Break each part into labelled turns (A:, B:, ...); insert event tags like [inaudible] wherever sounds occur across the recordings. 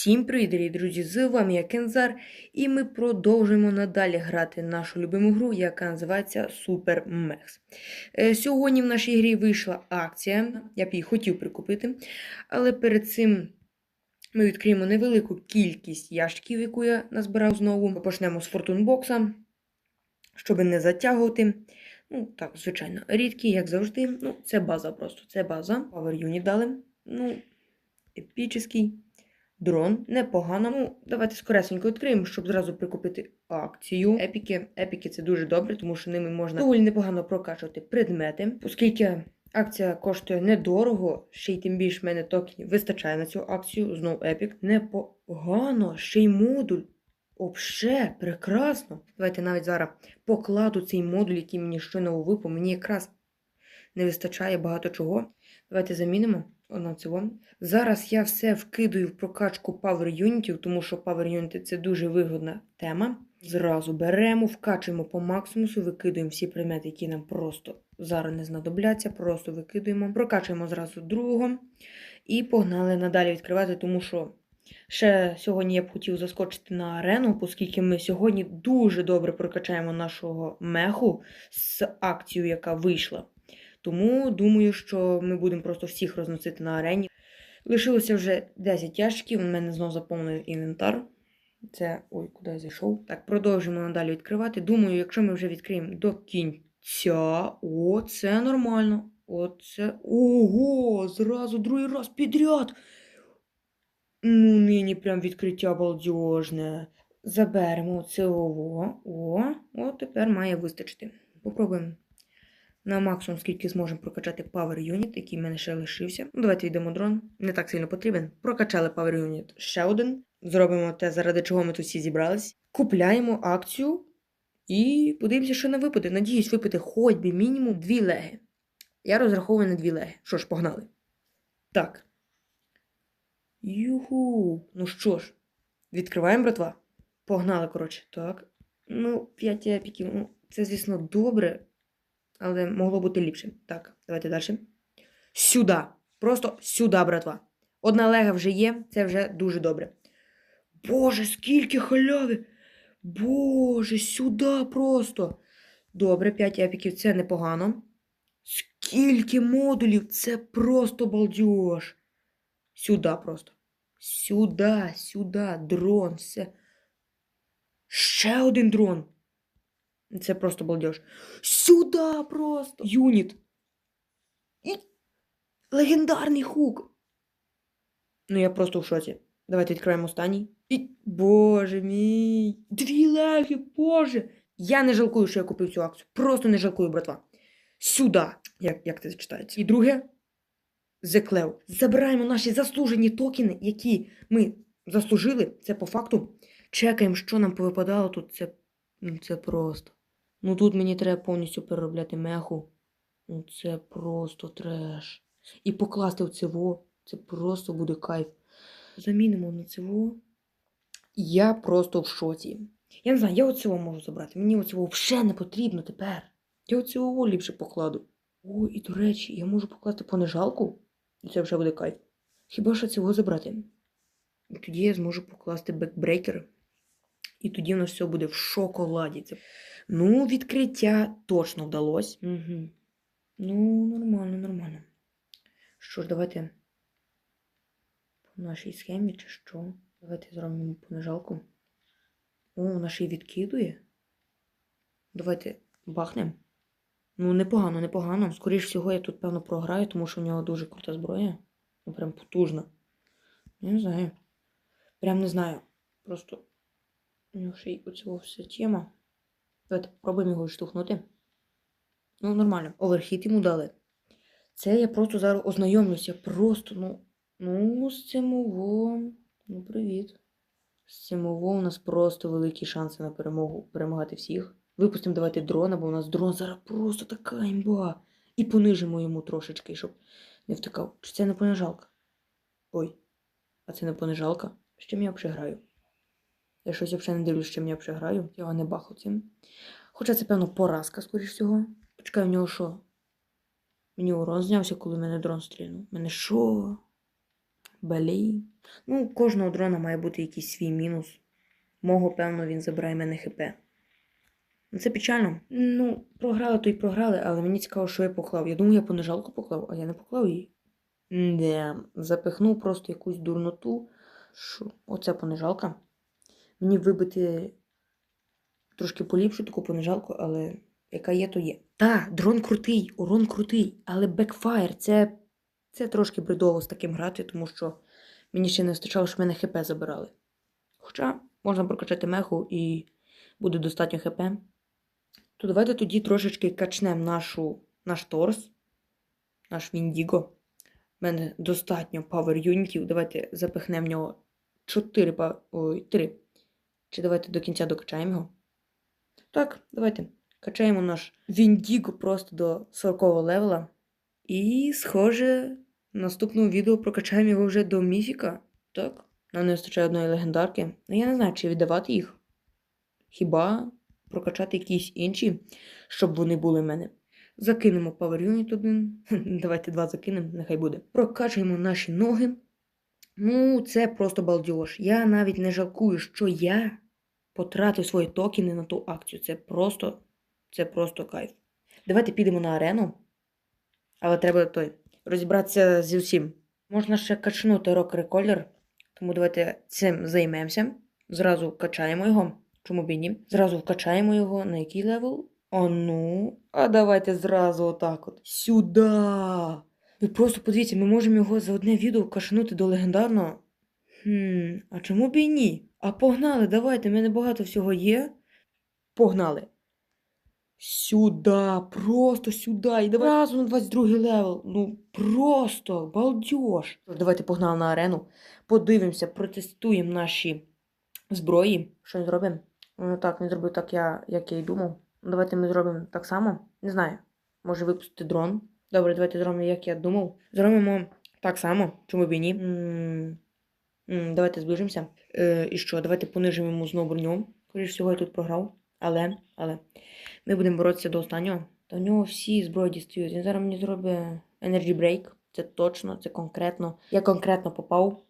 A: Всім привіт, дорогі друзі! З вами я Кензар, і ми продовжуємо надалі грати нашу любиму гру, яка називається Super Max. Е, Сьогодні в нашій грі вийшла акція, я б її хотів прикупити, але перед цим ми відкриємо невелику кількість ящиків, яку я назбирав знову. Почнемо з фортунбокса, щоб не затягувати. Ну, так, звичайно, рідкі, як завжди. Ну, це база просто. Це база. Power Unit дали. Ну, епічний. Дрон непогано. Ну, давайте скоресенько відкриємо, щоб зразу прикупити акцію. Епіки. Епіки це дуже добре, тому що ними можна доволі непогано прокачувати предмети. Оскільки акція коштує недорого, ще й тим більше в мене токенів вистачає на цю акцію. Знов епік. Непогано, ще й модуль. Обше, прекрасно. Давайте навіть зараз покладу цей модуль, який мені щойно випав. Мені якраз не вистачає багато чого. Давайте замінимо цього. Зараз я все вкидаю в прокачку Power Unitів, тому що Power Unity це дуже вигодна тема. Зразу беремо, вкачуємо по максимуму, викидуємо всі предмети, які нам просто зараз не знадобляться, просто викидуємо, прокачуємо зразу другого і погнали надалі відкривати, тому що ще сьогодні я б хотів заскочити на арену, оскільки ми сьогодні дуже добре прокачаємо нашого меху з акцією, яка вийшла. Тому думаю, що ми будемо просто всіх розносити на арені. Лишилося вже 10 ящиків, у мене знову заповнений інвентар. Це. Ой, куди я зайшов? Так, продовжимо надалі відкривати. Думаю, якщо ми вже відкриємо до кінця. О, це нормально. Оце. Ого! Зразу другий раз підряд. Ну, нині прям відкриття балдежне. Заберемо це. О, о, тепер має вистачити. Попробуємо на максимум, скільки зможемо прокачати Power Unit, який в мене ще лишився. Ну, давайте йдемо дрон. Не так сильно потрібен. Прокачали Power Unit ще один. Зробимо те, заради чого ми тут всі зібрались. Купляємо акцію і подивимося, що не випаде. Надіюсь, випаде хоч би мінімум дві леги. Я розраховую на дві леги. Що ж, погнали. Так. Юху. Ну що ж, відкриваємо, братва. Погнали, коротше. Так. Ну, 5 епіків. Ну, це, звісно, добре. Але могло бути ліпше. Так, давайте далі. Сюди. Просто сюди, братва. Одна лега вже є, це вже дуже добре. Боже, скільки халяви! Боже, сюди просто. Добре, 5 епіків це непогано. Скільки модулів, це просто балдеж. Сюди просто. Сюди, сюди, дрон, все. Ще один дрон. Це просто балдеж. Сюди просто. Юніт. І... Легендарний хук. Ну, я просто в шоці. Давайте відкриємо останній. І... Боже мій. Дві леги, боже. Я не жалкую, що я купив цю акцію. Просто не жалкую, братва. Сюди. Як, як це читається? І друге. Зеклев. Забираємо наші заслужені токени, які ми заслужили. Це по факту. Чекаємо, що нам повипадало тут. Це, ну, це просто. Ну тут мені треба повністю переробляти меху. Ну це просто треш. І покласти в цево. Це просто буде кайф. Замінимо на цево. Я просто в шоці. Я не знаю, я оцього можу забрати. Мені оцього взагалі не потрібно тепер. Я оцього ліпше покладу. О, і до речі, я можу покласти понижалку. І це вже буде кайф. Хіба що цього забрати? І тоді я зможу покласти бекбрейкер. І тоді в нас все буде в шоколаді. Це... Ну, відкриття точно вдалося. Угу. Ну, нормально, нормально. Що ж, давайте по нашій схемі чи що? Давайте зробимо понижалку. О, вона ще й відкидує. Давайте бахнемо. Ну, непогано, непогано. Скоріше всього, я тут, певно, програю, тому що в нього дуже крута зброя. Ну, прям потужна. Я не знаю. Прям не знаю. Просто у нього ще й оцього вся тема. Давайте попробуємо його штовхнути. Ну, нормально. Оверхіт йому дали. Це я просто зараз ознайомлюся. Просто, ну. Ну, з цим ово. Ну, привіт. З цим ово у нас просто великі шанси на перемогу перемагати всіх. Випустимо давайте дрона, бо у нас дрон зараз просто така імба. І понижимо йому трошечки, щоб не втикав. Чи це не понижалка? Ой. А це не понижалка? З чим я взагалі граю? Я щось взагалі не дивлюсь, чим я граю. Я не бахав цим. Хоча це, певно, поразка, скоріш всього. Почекай, в нього що? Мені урон знявся, коли мене дрон стрільнув. Мене що? Блін. Ну, кожного дрона має бути якийсь свій мінус. Мого, певно, він забирає мене хп. Ну, Це печально. Ну, програли то й програли, але мені цікаво, що я поклав. Я думаю, я понижалку поклав, а я не поклав її. Не, запихнув просто якусь дурноту. Що? Оце понижалка. Мені вибити трошки поліпшу таку понижалку, але яка є, то є. Та, дрон крутий, урон крутий, але бекфаєр це, це трошки бредово з таким грати, тому що мені ще не вистачало, щоб мене ХП забирали. Хоча можна прокачати меху і буде достатньо ХП. То давайте тоді трошечки качнемо нашу, наш торс, наш Віндіго. У мене достатньо павер юнітів. Давайте запихнемо в нього 4 па... Ой, 3. Чи давайте до кінця докачаємо його? Так, давайте. Качаємо наш Віндіго просто до 40 левела. І, схоже, в наступному відео прокачаємо його вже до міфіка. Так. Нам не вистачає одної легендарки. Ну я не знаю, чи віддавати їх. Хіба прокачати якісь інші, щоб вони були в мене. Закинемо Power Unit один. [laughs] Давайте два закинемо, нехай буде. Прокачуємо наші ноги. Ну, це просто балдеж. Я навіть не жалкую, що я потратив свої токени на ту акцію. Це просто, це просто кайф. Давайте підемо на арену. Але треба той розібратися зі всім. Можна ще качнути рок реколер, тому давайте цим займемося. Зразу качаємо його. Чому б і ні? Зразу вкачаємо його на який левел? А ну. А давайте зразу отак от. Сюда. Ви просто подивіться, ми можемо його за одне відео кашнути до легендарного. Хм, а чому б і ні? А погнали, давайте, в мене багато всього є. Погнали. Сюда, просто сюда. І давай разом на 22 левел. Ну, просто балдеж. Давайте погнали на арену. Подивимося, протестуємо наші зброї. Що зробимо? Ну так, не зробив так, я, як я і думав. Давайте ми зробимо так само. Не знаю. Може випустити дрон. Добре, давайте зробимо, як я думав. Зробимо так само, чому б і ні. Давайте зближимося. Е, і що? Давайте понижимо йому знову броню. Скоріше всього, я тут програв. Але, але. Ми будемо боротися до останнього. Та в нього всі зброї дістають. Він зараз мені зробить Energy Break. Це точно, це конкретно. Я конкретно попав.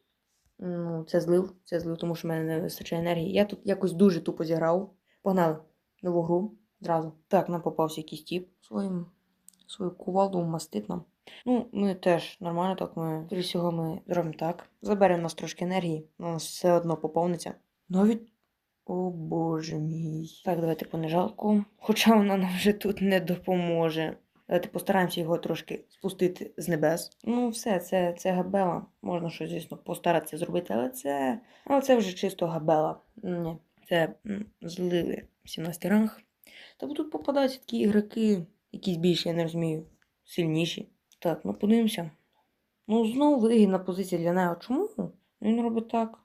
A: Ну, це злив, це злив, тому що в мене не вистачає енергії. Я тут якось дуже тупо зіграв. Погнали нову гру зразу. Так, нам попався якийсь тіп своїм свою кувалду мастит нам. Ну, ми теж нормально, так ми всього ми зробимо так. Заберемо нас трошки енергії, у нас все одно поповниться. Навіть. О боже мій. Так, давайте понижалку. Хоча вона нам вже тут не допоможе. Давайте постараємося його трошки спустити з небес. Ну, все, це, це габела. Можна щось, звісно, постаратися зробити, але це. Але це вже чисто габела. Ні. Це злили 17 ранг. Тобто тут попадаються такі ігроки, якісь більш, я не розумію, сильніші. Так, ну подивимося. Ну, знову вигідна позиція для неї. Чому? Він робить так.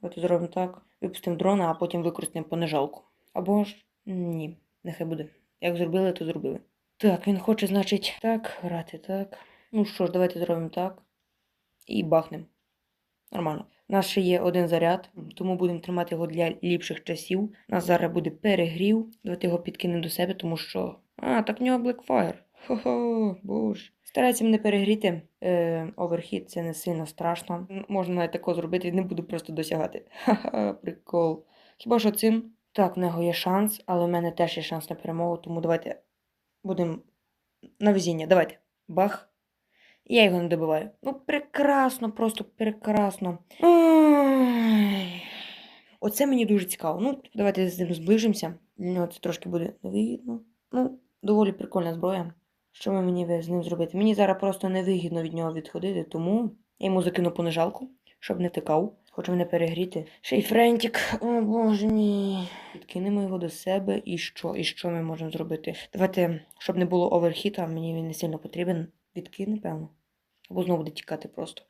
A: Давайте зробимо так. Випустимо дрона, а потім використаємо понижалку. Або ж ні, нехай буде. Як зробили, то зробили. Так, він хоче, значить, так, грати, так. Ну що ж, давайте зробимо так. І бахнемо. Нормально. У нас ще є один заряд, тому будемо тримати його для ліпших часів. У нас зараз буде перегрів. Давайте його підкинемо до себе, тому що. А, так в нього Blackfire. Хо-хо, боже. Старайся мене перегріти. Е, оверхід це не сильно страшно. Можна навіть тако зробити, не буду просто досягати. Ха-ха, прикол. Хіба що цим? Так, в нього є шанс, але в мене теж є шанс на перемогу, тому давайте будемо на везіння. Давайте. Бах. Я його не добиваю. Ну, прекрасно, просто прекрасно. Ой. Оце мені дуже цікаво. Ну, давайте з ним зближимося. Для нього це трошки буде невигідно. Ну, доволі прикольна зброя. Що ми мені з ним зробити? Мені зараз просто невигідно від нього відходити, тому я йому закину понижалку, щоб не тикав. Хочу мене перегріти. Ще й френтик. О боже мій. Підкинемо його до себе. І що? І що ми можемо зробити? Давайте, щоб не було оверхіта, мені він не сильно потрібен. Відкине, певно. Або знову буде тікати просто.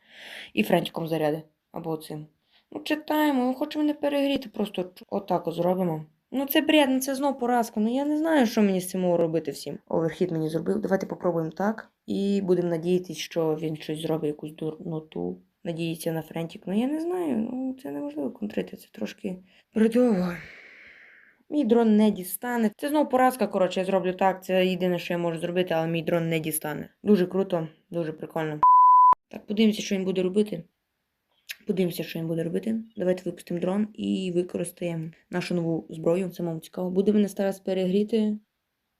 A: І френтиком заряди. Або цим. Ну, читаємо, хочемо не перегріти, просто отак от зробимо. Ну це бред, ну це знов поразка. Ну я не знаю, що мені з цим робити всім. Оверхід мені зробив. Давайте попробуємо так. І будемо надіятися, що він щось зробить, якусь дурноту. Надіється на френтик. Ну я не знаю. Ну це неможливо контрити. Це трошки бредово. Мій дрон не дістане. Це знову поразка, коротше, я зроблю так. Це єдине, що я можу зробити, але мій дрон не дістане. Дуже круто, дуже прикольно. Так, подивимося, що він буде робити. Подивимося, що він буде робити. Давайте випустимо дрон і використаємо нашу нову зброю. Самому цікаво. Буде мене старатися перегріти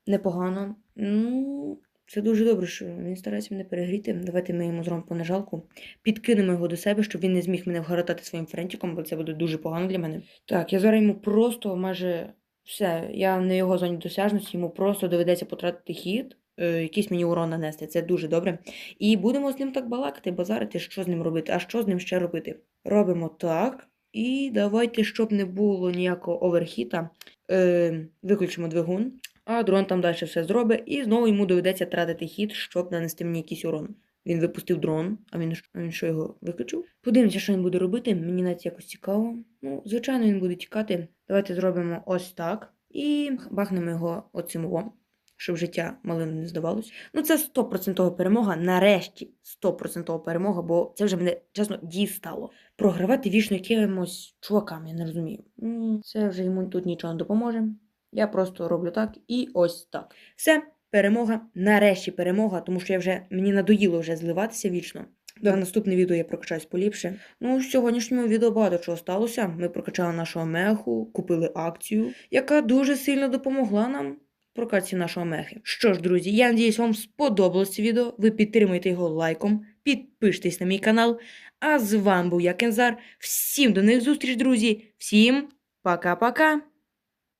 A: непогано. Ну, це дуже добре, що він старається мене перегріти. Давайте ми йому зробимо понажалку. Підкинемо його до себе, щоб він не зміг мене вгоротати своїм френчиком, бо це буде дуже погано для мене. Так, я зараз йому просто майже все. Я не його зоні досяжності, йому просто доведеться потратити хід. Е, Якийсь мені урон нанести, це дуже добре. І будемо з ним так балакати, базарити, що з ним робити, а що з ним ще робити. Робимо так. І давайте, щоб не було ніякого оверхіта, е, виключимо двигун, а дрон там далі все зробить, і знову йому доведеться тратити хід, щоб нанести мені якийсь урон. Він випустив дрон, а він, а він що його виключив? Подивимося, що він буде робити. Мені навіть якось цікаво. Ну, звичайно, він буде тікати. Давайте зробимо ось так. І бахнемо його оцим о, щоб життя малим не здавалось. Ну, це 100% перемога. Нарешті 100% перемога, бо це вже мене чесно дістало. Програвати вічно якимось чувакам, я не розумію. Це вже йому тут нічого не допоможе. Я просто роблю так і ось так. Все, перемога. Нарешті перемога, тому що я вже мені надоїло вже зливатися вічно. На наступне відео я прокачаюсь поліпше. Ну, в сьогоднішньому відео багато чого сталося. Ми прокачали нашого меху, купили акцію, яка дуже сильно допомогла нам в прокачці нашого мехи. Що ж, друзі, я надіюсь, вам сподобалось це відео. Ви підтримуєте його лайком, підпишитесь на мій канал. А з вами був я Кензар. Всім до них зустріч, друзі. Всім пока-пока.